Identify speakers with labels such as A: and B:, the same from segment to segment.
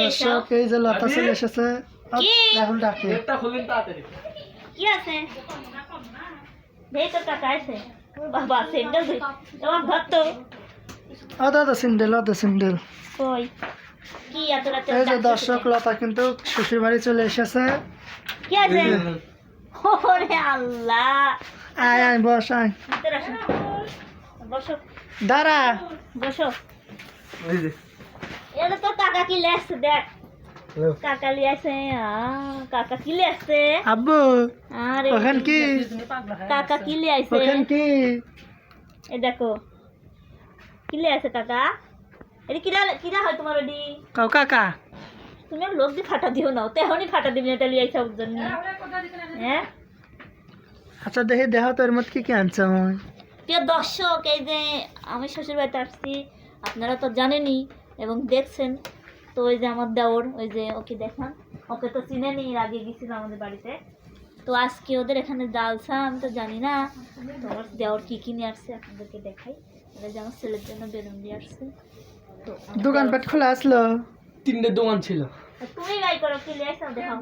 A: দর্শক এই যে লতা চলে এসেছে? রাহুল ডাকে।
B: কি আছে? তো কাকা আছে। ও বাবা সেন্ডেল দে। তোমার ঘর তো
A: আদা আদা সিন্ডেল আদা সিন্ডেল।
B: কই? কি এত রাতে
A: এই যে দর্শক লতা কিন্তু শ্বশুর বাড়ি চলে এসেছে।
B: কি আছে? ওরে আল্লাহ।
A: আয় আয় বস আয়।
B: বসো।
A: দাঁড়া।
B: বসো। এটা তো কাকা কি লেসছে দেখ। কাকা লিয়াছে কাকা কি
A: আব্বু
B: আরে
A: ওখান কি?
B: কাকা কি লিয়াছে?
A: ওখান কি?
B: এই দেখো। কি লিয়াছে কাকা? এটা কিরা কিরা হয় তোমার ওডি?
A: কাউ কাকা।
B: তুমি লোক দিয়ে ফাটা দিও না তো এখনই ফাটা দিবি না এটা লিয়াইছে ওর জন্য। হ্যাঁ?
A: আচ্ছা দেখি দেহ তোর মত কি কি আনছে আমি
B: প্রিয় দর্শক এই যে আমি শ্বশুর বাড়িতে আসছি আপনারা তো জানেনই দেখছেন তো ওই যে আমার দেওর ওই যে ওকে দেখান। ওকে তো চিনে নি এর আগে গেছিল আমাদের বাড়িতে। তো আজকে ওদের এখানে ডালসা আমি তো জানি না। তো আমার দেওর কী কী নিয়ে আসছে আপনাদেরকে দেখাই। এটা যে আমার ছেলের জন্য বেলুন দিয়ে আসছে। তো
A: দোকানপাট খোলা আসলো?
C: তিনটে দোকান ছিল।
B: তুমি বাই করো কি দেখাও।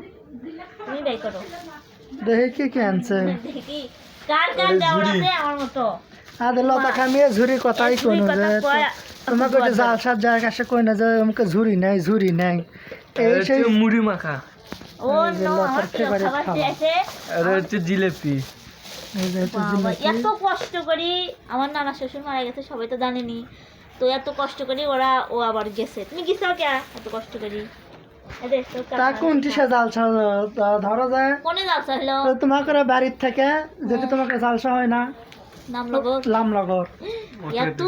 B: তুমি বাই করো।
A: দেখি কি কি আনছে।
B: দেখি কার কার আছে আমার মতো?
A: আদে লতা খামিয়ে ঝুরি কথাই কোনো ওই জাল জায়গা কাছে কই না যে আমাকে ঝুরি নাই ঝুরি নাই। এই সেই
C: মুড়ি মাখা।
B: ও নো আমার প্রিয়
A: favorite
B: খাবার
A: খাবার।
B: দিয়েছে
C: আর হচ্ছে জিলেপি।
B: এত কষ্ট করি আমার নানা শ্বশুর মারা গেছে সবাই তো জানেনি। তো এত কষ্ট করি ওরা ও আবার গেছে। তুমি গেছো কে? এত কষ্ট করি।
A: তা ধরো যায়
B: কোনে হলো
A: তোমাকে বাড়ির থেকে যদি তোমাকে জালসা হয় না।
B: নাম লগো
A: লামনগর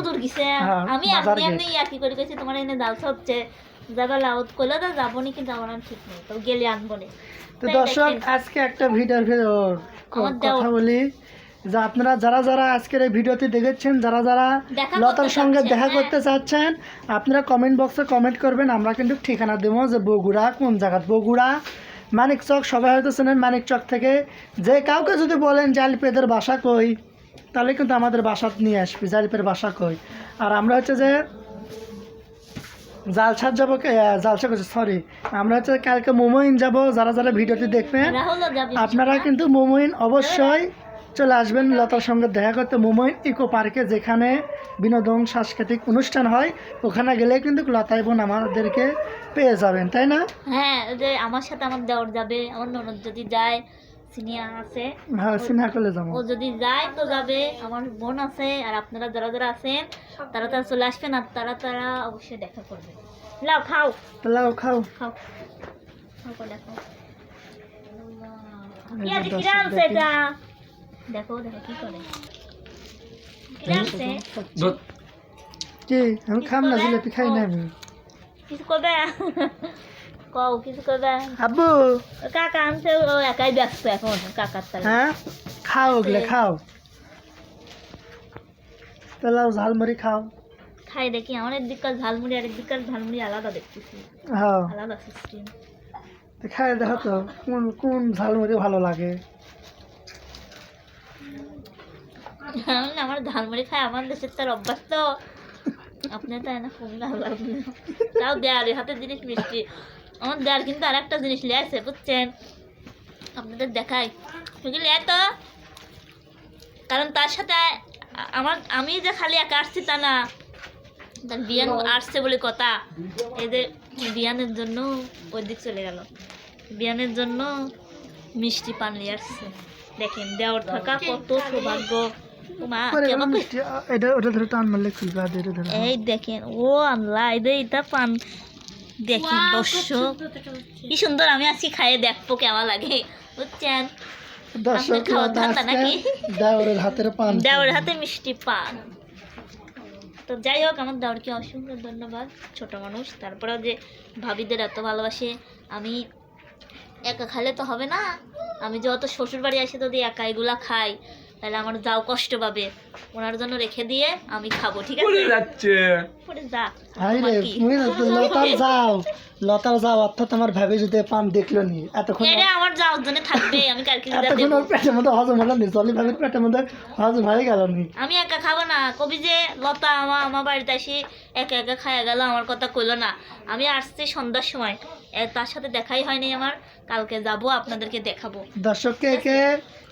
B: দূর গেছে। আমি
A: বাজার
B: এমনি এমনি ইয়াকি করে গেছি তোমার এনে জালসা হচ্ছে যাবা লাউত কইলে তো যাব নি কিন্তু আমার ঠিক নেই। তো গেলে আনব নি
A: তো দর্শক আজকে একটা ভিডিওর কথা বলি যে আপনারা যারা যারা আজকের এই ভিডিওটি দেখেছেন যারা যারা লতার সঙ্গে দেখা
B: হ্যাঁ।
A: করতে চাচ্ছেন আপনারা কমেন্ট বক্সে কমেন্ট করবেন আমরা কিন্তু ঠিকানা দেবো যে বগুড়া কোন জায়গা? বগুড়া মানিক চক সবাই হয়তো চেনেন মানিক চক থেকে। যে কাউকে যদি বলেন যে আলিপেদের বাসা কই? তাহলে কিন্তু আমাদের বাসা নিয়ে আসবি জালিপের বাসা কই? আর আমরা হচ্ছে যে জালসার যাব জালসা করছি সরি আমরা হচ্ছে কালকে মোমোইন যাব যারা যারা ভিডিওটি দেখবেন আপনারা কিন্তু মোমোইন অবশ্যই চলে আসবেন লতার সঙ্গে দেখা করতে। মোমোইন ইকো পার্কে যেখানে বিনোদন সাংস্কৃতিক অনুষ্ঠান হয় ওখানে গেলে কিন্তু লতা বোন আমাদেরকে পেয়ে যাবেন তাই না?
B: হ্যাঁ যে আমার সাথে আমার দেওর যাবে আমার ননদ যদি যায় সিনিয়া আছে।
A: হ্যাঁ যাব।
B: ও যদি যায় তো যাবে। আমার বোন আছে আর আপনারা যারা যারা আছেন তারা তারা চলে আসবেন আর তারা তারা অবশ্যই দেখা করবে। লাও খাও।
A: তাহলে খাও।
B: খাও। খাও। এটা? দেখো দেখো কি করে।
A: কি? আমি খাম না জিলাপি খাই না আমি।
B: কিছু করবে কও কিছু করবে
A: আব্বু
B: কাকা আনছে ও একাই ব্যস্ত এখন কাকার তালে
A: হ্যাঁ খাও ওগুলো খাও তাহলে ঝালমুড়ি খাও
B: খাই দেখি আমার একদিককার ঝালমুড়ি আর একদিককার ঝালমুড়ি আলাদা দেখতেছি
A: হ্যাঁ
B: আলাদা সিস্টেম
A: তো খাই দেখো তো কোন কোন ঝালমুড়ি ভালো লাগে
B: আমার ঝালমুড়ি খাই আমার দেশের তার অভ্যাস তো আপনার তাই না খুব ভালো লাগল তাও দেয়ার হাতের জিনিস মিষ্টি আমার দেয়ার কিন্তু আর একটা জিনিস লিয়ে আছে বুঝছেন? আপনাদের দেখাই। লিয়ে তো? কারণ তার সাথে আমার আমি যে খালি একা আসছি তা না। তার বিয়ান আসছে বলে কথা। এই যে বিয়ানের জন্য ওই দিক চলে গেল। বিয়ানের জন্য মিষ্টি পান নিয়ে আসছে। দেখেন দেওয়ার থাকা কত সৌভাগ্য। এই দেখেন ও আল্লাহ এই যে এটা পান। দেখেন দর্শক কি সুন্দর আমি আজকে খাইয়ে দেখব কেমন লাগে। বুঝছেন?
A: দর্শক
B: আপনার খাওয়ার ধান্দা নাকি?
A: দেওরের হাতের পান।
B: দেওয়ার হাতে মিষ্টি পান। তো যাই হোক আমার দেওয়ারকে অসংখ্য ধন্যবাদ ছোট মানুষ। তারপরেও যে ভাবিদের এত ভালোবাসে আমি একা খাইলে তো হবে না। আমি যত শ্বশুর বাড়ি আসে যদি একা এগুলা খাই তাহলে আমার যাও কষ্ট পাবে। ওনার জন্য রেখে দিয়ে আমি খাব ঠিক
C: পড়ে
B: আছে
C: যাচ্ছে।
B: পরে যা। আমার
A: লতার যাও। লতার যাও অর্থাৎ আমার ভাবি যদি পান দেখল নি। এতক্ষণ
B: এটা আমার যাওয়ার জন্য থাকবে। আমি কালকে
A: এতক্ষণ ওর পেটের মধ্যে হজম হলো নি জলি ভাবির পেটের মধ্যে হজম হয়ে গেল নি।
B: আমি একা খাব না। কবি যে লতা আমা আমার বাড়িতে আসি একা একা খাইয়া গেল আমার কথা কইলো না। আমি আসছি সন্ধ্যার সময়। তার সাথে দেখাই হয়নি আমার। কালকে যাব আপনাদেরকে দেখাবো।
A: দর্শক কে কে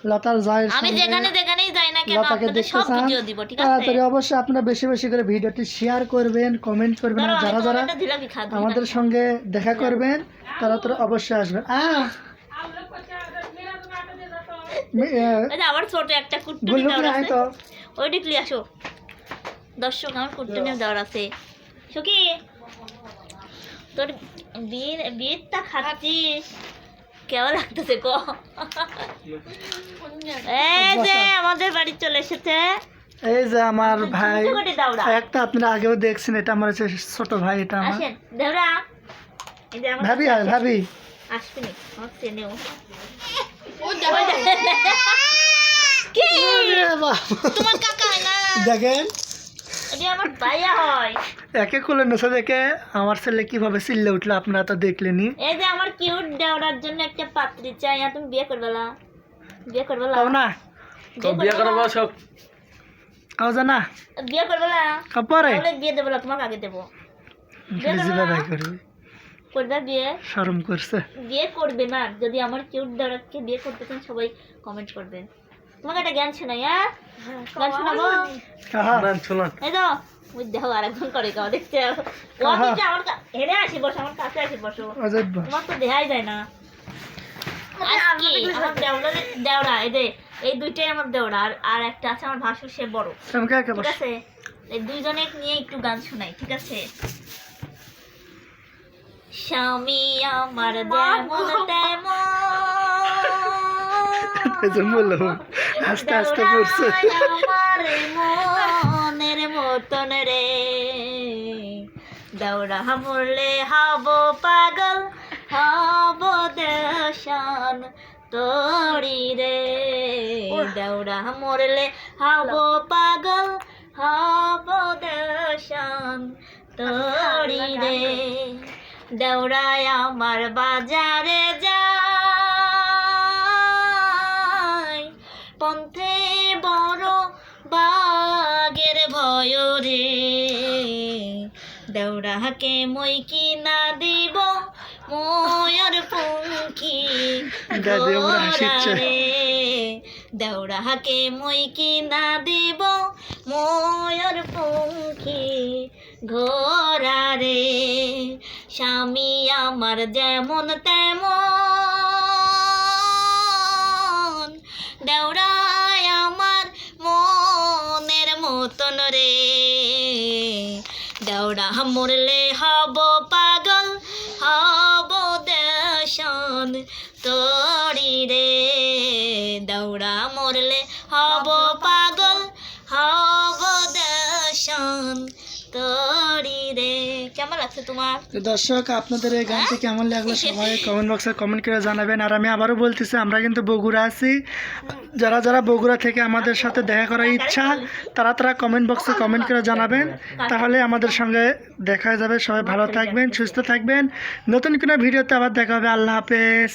A: লতার জয়ের
B: আমি যেখানে যেখানেই যাই না কেন আপনাদের সব ভিডিও দিব ঠিক আছে?
A: তাড়াতাড়ি অবশ্যই আপনারা বেশি বেশি করে ভিডিওটি শেয়ার করবেন কমেন্ট করবেন আর যারা যারা। আমাদের সঙ্গে দেখা করবেন তারা তো অবশ্যই আসবেন। আহ!
B: আমার ছোট একটা দেওয়ার আছে। ওই ডিকলি আসো। দর্শক আমার কুট্টুনি দেওয়ার আছে। সুকি তোর বিয়ের বিয়েরটা খাচ্ছিস? কেমন লাগতেছে ক? এই যে আমাদের বাড়ি চলে এসেছে।
A: এই যে আমার ভাই একটা আপনারা আগেও দেখছেন এটা আমার হচ্ছে ছোট ভাই এটা আমার।
B: আসেন দেওড়া এই যে আমার
A: ভাবি ভাবি।
B: হয় না?
A: দেখেন।
B: আমার ভাইয়া হয়।
A: একে কোলে নেছে দেখে আমার ছেলে কীভাবে চিল্লে উঠল আপনারা তো দেখলেনি
B: এই যে আমার কিউট দেওয়ার জন্য একটা পাত্রী চাই আর তুমি বিয়ে করবে না। বিয়ে করবে না।
A: না
C: তো বিয়ে করাবো সব
A: কাও জানা
B: বিয়ে করবে না।
A: কাও পরে
B: তাহলে বিয়ে দেবো না তোমাকে আগে দেবো। বিয়ে করবে না?
A: করবে।
B: করবে বিয়ে?
A: শরম করছে।
B: বিয়ে করবে না। যদি আমার কিউট দেওয়ারকে বিয়ে করতে চান সবাই কমেন্ট করবেন। তোমাকে একটা জ্ঞান শোনাই হ্যাঁ? গান শোনাবো?
C: শুনুন।
B: এই তো ওই দেখো আরেকজন করে কাও দেখতে ও
A: আহা।
B: আমার হেরে আসি বসো আমার কাছে আসি বসো। তোমার তো দেখাই যায় না। আজকে আমার দেওরা দেওরা এই দুইটাই আমার দেওরা আর আর একটা আছে আমার ভাসুর সে বড়। ঠিক আছে? এই দুইজনে নিয়ে একটু গান শোনাই ঠিক আছে? স্বামী আমার যেমন তেমন।
A: আস্তে আস্তে পড়ছে
B: দৌড়া মরলে হব পাগল হব দেশান তোড়ি রে। দৌড়া মরলে হব পাগল হব দেশান তোড়ি রে। দৌড়ায় আমার বাজারে যায় দেউরাকে মই কি না দিব? ময়ূর পঙ্খী
A: হাসিচ্ছে।
B: দেউরাকে মই কি না দিব? ময়ূর পঙ্খী ঘোরা রে স্বামী আমার যেমন তেমন। দেওরায় মরলে হব পাগল হব দেশন। তোরি রে দৌড়া মরলে তোমার?
A: তো দর্শক আপনাদের এই গানটি কেমন লাগল সবাই কমেন্ট বক্সে কমেন্ট করে জানাবেন। আর আমি আবারও বলতেছি আমরা কিন্তু বগুড়া আছি। যারা যারা বগুড়া থেকে আমাদের সাথে দেখা করার ইচ্ছা তারা তারা কমেন্ট বক্সে কমেন্ট করে জানাবেন। তাহলে আমাদের সঙ্গে দেখা যাবে। সবাই ভালো থাকবেন সুস্থ থাকবেন। নতুন কোনো ভিডিওতে আবার দেখা হবে। আল্লাহ হাফেজ।